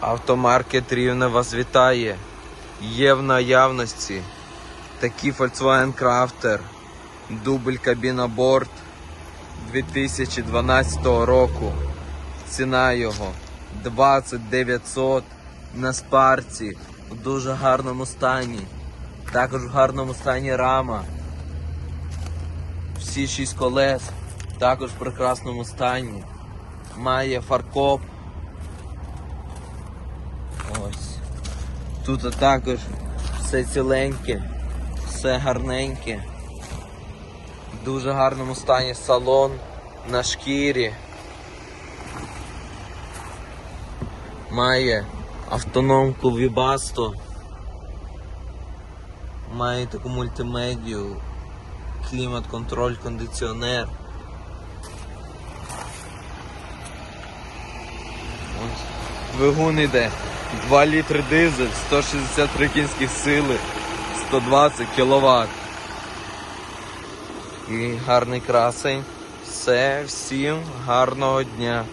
Автомаркет Рівне вас вітає. Є в наявності такий Volkswagen Crafter, дубль кабіна борт 2012 року. Ціна його 2900 на спарці у дуже гарному стані. Також в гарному стані рама. Всі шість колес також в прекрасному стані. Має фаркоп. Ось. Тут також все ціленьке, все гарненьке. В дуже гарному стані салон на шкірі. Має автономку Вібасто. Має таку мультимедію, клімат-контроль, кондиціонер. Ось. Двигун іде 2 літри дизель, 163 кінських сили, 120 кВт. І гарний красень. Все, всім гарного дня.